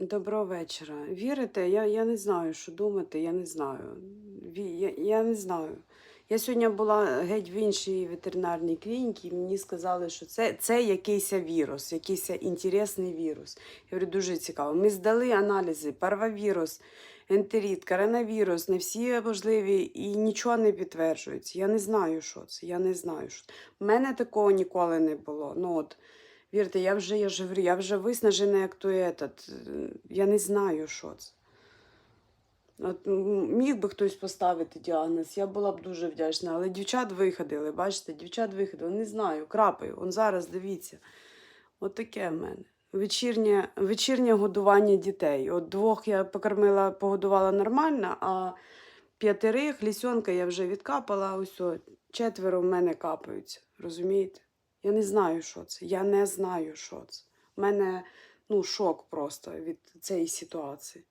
Доброго вечора. Вірите? Я, я не знаю, що думати, я не знаю. Я, я не знаю. Я сьогодні була геть в іншій ветеринарній клініці, і мені сказали, що це, це якийсь вірус, якийсь інтересний вірус. Я говорю, дуже цікаво. Ми здали аналізи, парвавірус, ентерит, коронавірус, не всі можливі і нічого не підтверджується. Я не знаю, що це. Я не знаю. У мене такого ніколи не було. Ну, от, Вірте, я вже, я ж я вже виснажена, як той этот. е, Я не знаю, що це. От, міг би хтось поставити діагноз, я була б дуже вдячна. Але дівчат виходили, бачите, дівчат виходили, не знаю, крапаю. Он зараз дивіться. От таке в мене. Вечірнє, вечірнє годування дітей. От двох я покормила, погодувала нормально, а п'ятерих лісьонка я вже відкапала, ось четверо в мене капаються. Розумієте? Я не знаю, що це. Я не знаю, що це. У мене ну, шок просто від цієї ситуації.